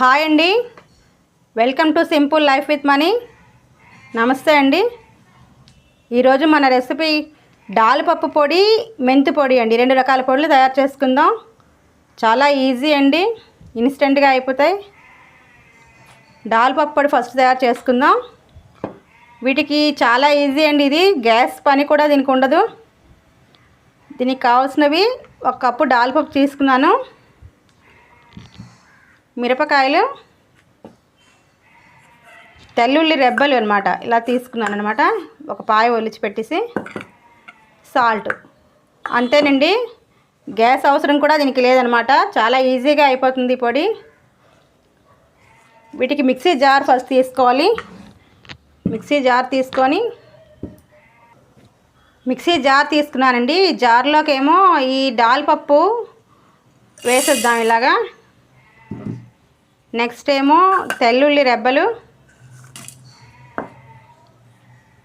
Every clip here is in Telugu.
హాయ్ అండి. Welcome to simple life with money. నమస్తే అండి. ఈరోజు మన రెసిపీ డాల్ పప్పు పొడి మెంతి పొడి అండి. రెండు రకాల పొడులు తయారు చేసుకుందాం. చాలా ఈజీ అండి. ఇన్స్టెంట్గా అయిపోతాయి. డాల్ పప్పు పొడి ఫస్ట్ తయారు చేసుకుందాం. వీటికి చాలా ఈజీ అండి ఇది. గ్యాస్ పని కూడా దీనికి ఉండదు. దీనికి కావాల్సినవి ఒక కప్పు డాల్ పప్పు తీసుకున్నాను. మిరపకాయలు తెల్లుల్లి రెబ్బలు అనమాట ఇలా తీసుకున్నాను అనమాట ఒక పాయ ఒలిచి పెట్టేసి సాల్ట్. అంతేనండి గ్యాస్ అవసరం కూడా దీనికి లేదనమాట చాలా ఈజీగా అయిపోతుంది పొడి. వీటికి మిక్సీ జార్ ఫస్ట్ తీసుకోవాలి. మిక్సీ జార్ తీసుకొని మిక్సీ జార్ తీసుకున్నానండి. జార్లోకేమో జార్లోకి ఏమో ఈ దాల్ పప్పు వేసేద్దాం ఇలాగా. నెక్స్ట్ ఏమో తెల్లుల్లి రెబ్బలు.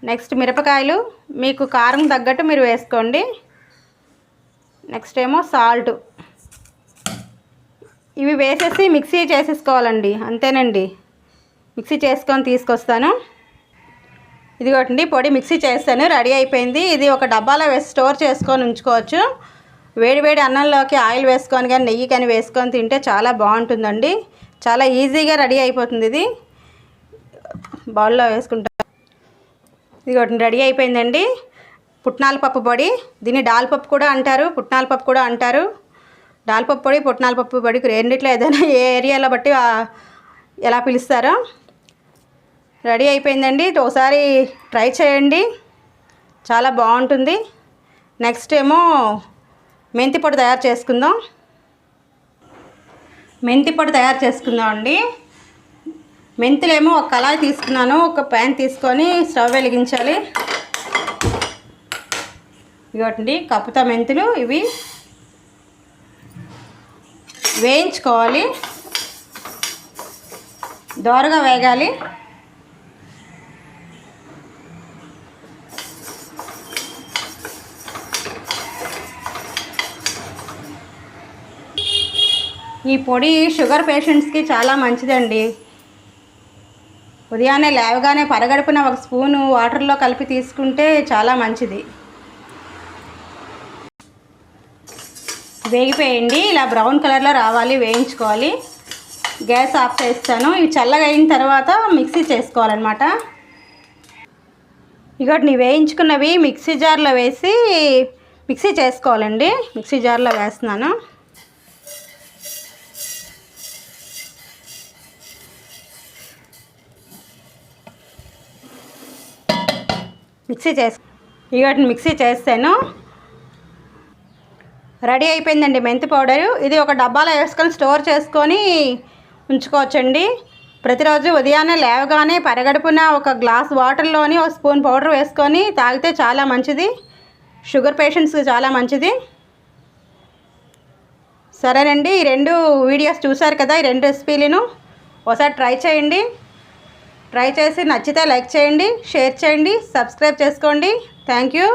నెక్స్ట్ మిరపకాయలు. మీకు కారం తగ్గట్టు మీరు వేసుకోండి. నెక్స్ట్ ఏమో సాల్ట్. ఇవి వేసేసి మిక్సీ చేసేసుకోవాలండి అంతేనండి. మిక్సీ చేసుకొని తీసుకొస్తాను. ఇదిగోటండి పొడి మిక్సీ చేస్తాను రెడీ అయిపోయింది. ఇది ఒక డబ్బాలో వేసి స్టోర్ చేసుకొని ఉంచుకోవచ్చు. వేడివేడి అన్నంలోకి ఆయిల్ వేసుకొని కానీ నెయ్యి కానీ వేసుకొని తింటే చాలా బాగుంటుందండి. చాలా ఈజీగా రెడీ అయిపోతుంది ఇది. బౌల్లో వేసుకుంటా. ఒకటి రెడీ అయిపోయిందండి. పుట్నాల పప్పు పొడి. దీన్ని డాల్ పప్పు కూడా అంటారు పుట్నాల పప్పు కూడా అంటారు. డాల్ పప్పు పొడి పుట్నాల పప్పు పొడి రెండిట్లో ఏదైనా ఏ ఏరియాలో బట్టి ఎలా పిలుస్తారో. రెడీ అయిపోయిందండి. ఒకసారి ట్రై చేయండి. చాలా బాగుంటుంది. నెక్స్ట్ ఏమో మెంతి పొడి తయారు చేసుకుందాం. మెంతి పొడి తయారు చేసుకుందాం అండి. మెంతులేమో ఒక కళాయి తీసుకున్నాను ఒక ప్యాన్ తీసుకొని స్టవ్ వెలిగించాలి. ఇవ్వండి కప్పుతా మెంతులు ఇవి వేయించుకోవాలి. దోరగా వేగాలి. ఈ పొడి షుగర్ పేషెంట్స్కి చాలా మంచిదండి. ఉదయాన్నే లేవగానే పరగడుపున ఒక స్పూను వాటర్లో కలిపి తీసుకుంటే చాలా మంచిది. వేగిపోయండి ఇలా బ్రౌన్ కలర్లో రావాలి వేయించుకోవాలి. గ్యాస్ ఆఫ్ చేస్తాను. ఇవి చల్లగా అయిన తర్వాత మిక్సీ చేసుకోవాలన్నమాట. ఇగోటి వేయించుకున్నవి మిక్సీ జార్లో వేసి మిక్సీ చేసుకోవాలండి. మిక్సీ జార్లో వేస్తున్నాను. మిక్సీ చేసి వాటిని మిక్సీ చేస్తాను. రెడీ అయిపోయిందండి మెంతి పౌడరు. ఇది ఒక డబ్బాలో వేసుకొని స్టోర్ చేసుకొని ఉంచుకోవచ్చండి. ప్రతిరోజు ఉదయాన్నే లేవగానే పరగడుపున ఒక గ్లాస్ వాటర్లోని ఒక స్పూన్ పౌడర్ వేసుకొని తాగితే చాలా మంచిది. షుగర్ పేషెంట్స్కి చాలా మంచిది. సరేనండి ఈ రెండు వీడియోస్ చూసారు కదా ఈ రెండు రెసిపీలను. ఒకసారి ట్రై చేయండి. ట్రై చేసి నచ్చితే లైక్ చేయండి షేర్ చేయండి సబ్స్క్రైబ్ చేసుకోండి. Thank you